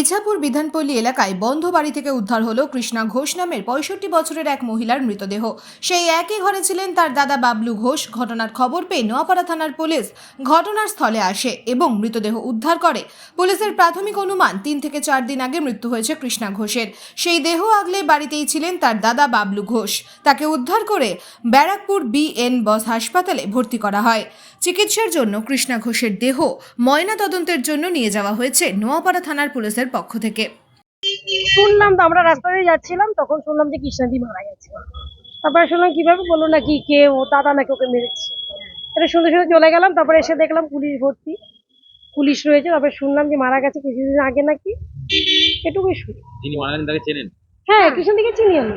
ইছাপুর বিধানপল্লী এলাকায় বন্ধ বাড়ি থেকে উদ্ধার হলো কৃষ্ণা ঘোষ নামের পঁয়ষট্টি বছরের এক মহিলার মৃতদেহ। সেই একই ঘরে ছিলেন তার দাদা বাবলু ঘোষ। ঘটনার খবর পেয়ে নোয়াপাড়া থানার পুলিশ ঘটনার স্থলে আসে এবং মৃতদেহ উদ্ধার করে। পুলিশের প্রাথমিক অনুমান, তিন থেকে চার দিন আগে মৃত্যু হয়েছে কৃষ্ণা ঘোষের। সেই দেহ আগলে বাড়িতেই ছিলেন তার দাদা বাবলু ঘোষ। তাকে উদ্ধার করে ব্যারাকপুর বিএন বস হাসপাতালে ভর্তি করা হয়। চিকিৎসার জন্য কৃষ্ণা ঘোষের দেহ ময়না তদন্তের জন্য নিয়ে যাওয়া হয়েছে নোয়াপাড়া থানার পুলিশের পক্ষ থেকে। শুনলাম তো আমরা রাস্তা দিয়ে যাচ্ছিলাম তখন শুনলাম যে কৃষ্ণাদি মারা গেছে। তারপরে শুনলাম কীভাবে বলল নাকি কে ও দাদা নাকি ওকে মেরেছে? এটা শুনতে শুনতে চলে গেলাম তারপরে এসে দেখলাম পুলিশ ভর্তি। পুলিশ রয়েছে তারপরে শুনলাম যে মারা গেছে কিছুদিন আগে নাকি। এটুকুই শুনি। যিনি মারা গেছেন তাকে চেনেন? হ্যাঁ কৃষ্ণদিকে চিনি আমি।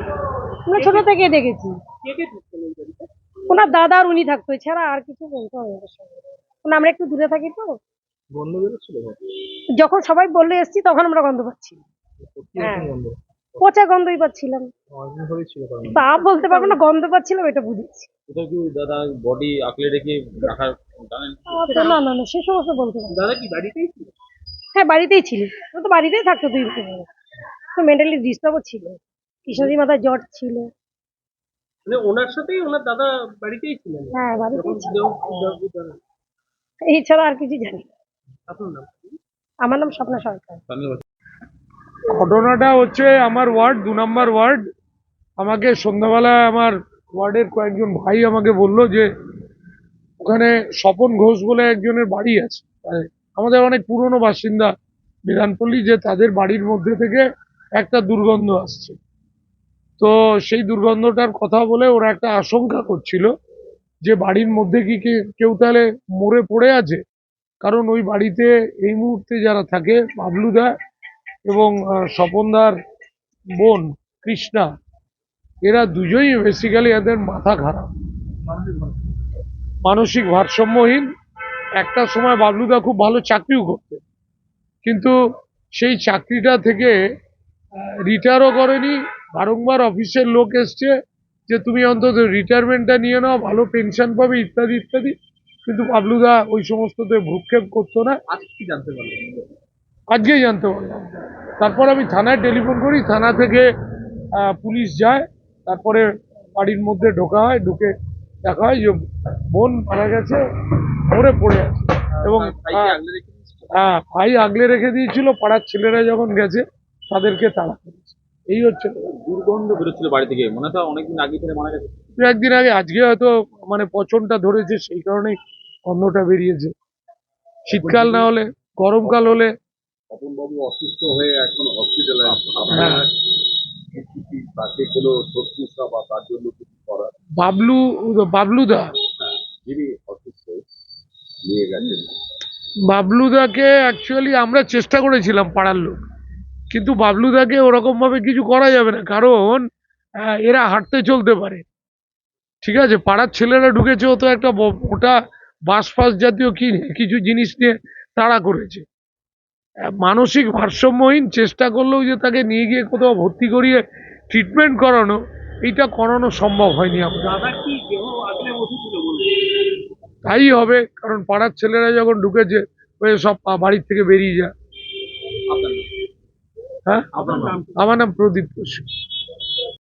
আমরা ছোট থেকে দেখেছি। ওনার দাদা আর উনি থাকতো এছাড়া আর কিছু বলতো আমাদের সঙ্গে। আমরা একটু দূরে থাকি তো। গন্ধ বেরোচ্ছিল? যখন সবাই বললে এসছি তখন আমরা গন্ধ পাচ্ছি। হ্যাঁ। পচা গন্ধই পাচ্ছিলাম। তা বলতে পারব না গন্ধ পাচ্ছিলাম এটা বুঝেছি। কোথাও কি দাদা বডি আঁকলে রেখে রাখার জানেন? না না না সে সমস্ত বলতে পারব দাদা কি বাড়িতেই ছিল? হ্যাঁ বাড়িতেই ছিল। ও তো বাড়িতেই থাকতো দুই বছর তো মেন্টালি ডিস্টার্বও ছিল। মাথায় জ্বর ছিল। মানে ওনার সাথেই ওনার দাদা বাড়িতেই ছিলেন? হ্যাঁ বাড়িতেই ছিল। এছাড়া আর কিছু জানি না। নাম? আমার নাম স্বপ্না সরকার। ঘটনাটা হচ্ছে আমার ওয়ার্ড দু নম্বর ওয়ার্ড। আমাকে সন্ধ্যাবেলায় আমার ওয়ার্ডের কয়েকজন ভাই আমাকে বলল যে ওখানে স্বপন ঘোষ বলে একজনের বাড়ি আছে। মানে আমাদের অনেক পুরনো বাসিন্দা বিধানপল্লী যে তাদের বাড়ির মধ্যে থেকে একটা দুর্গন্ধ আসছে। তো সেই দুর্গন্ধটার কথা বলে ওরা একটা আশঙ্কা করছিল যে বাড়ির মধ্যে কি কে- কেউ তাহলে মরে পড়ে আছে? কারণ ওই বাড়িতে এই মুহূর্তে যারা থাকে, বাবলুদা এবং স্বপনদার বোন কৃষ্ণা, এরা দুজনই বেসিক্যালি এদের মাথা খারাপ। মানসিক ভারসাম্যহীন। একটা সময় বাবলুদা খুব ভালো চাকরিও করতে। কিন্তু সেই চাকরিটা থেকে রিটায়ারও করেনি। বারংবার অফিসের লোক এসছে যে, তুমি অন্তত রিটায়ারমেন্টটা নিয়ে নাও, ভালো পেনশন পাবে, ইত্যাদি ইত্যাদি। কিন্তু বাবলুদা ওই সমস্ততে ভ্রুক্ষেপ করতো না। আজ কি জানতে পারলেন আজকেই জানতে পারলাম তারপর আমি থানায় টেলিফোন করি থানা থেকে পুলিশ যায় তারপরে বাড়ির মধ্যে ঢোকা হয় ঢুকে দেখা হয় যে বোন মারা গেছে মরে পড়ে আছে। এবং হ্যাঁ ভাই আগলে রেখে দিয়েছিল পাড়ার ছেলেরা যখন গেছে তাদেরকে তাড়া করেছে। এই হচ্ছে। দুর্গন্ধ বেরোচ্ছিল বাড়ি থেকে। মনে হয় অনেকদিন আগে থেকে মারা গেছে। দু একদিন আগে আজকে হয়তো মানে পচনটা ধরেছে সেই কারণেই গন্ধটা বেরিয়েছে। শীতকাল না হলে গরমকাল হলে বাবু অসুস্থ হয়ে এখন হসপিটালে হ্যাঁ। তাকে কোনো শুশ্রূষা বা তার জন্য কিছু করার? বাবলু বাবলুদা যিনি অসুস্থ নিয়ে গেছেন। বাবলুদাকে অ্যাকচুয়ালি আমরা চেষ্টা করেছিলাম পাড়ার লোক। কিন্তু বাবলুদাকে ওরকম ভাবে কিছু করা যাবে না। কারণ এরা হাঁটতে চলতে পারে। ঠিক আছে পাড়ার ছেলেরা ঢুকেছে ও তো একটা ওটা বাস ফাস জাতীয় কি কিছু জিনিস নিয়ে তাড়া করেছে। মানসিক ভারসাম্যহীন চেষ্টা করলেও যে তাকে নিয়ে গিয়ে কোথাও ভর্তি করিয়ে ট্রিটমেন্ট করানো এইটা করানো সম্ভব হয়নি তাই হবে কারণ পাড়ার ছেলেরা যখন ঢুকেছে ওই সব বাড়ির থেকে বেরিয়ে যায়। হ্যাঁ? আমার নাম প্রদীপ বসু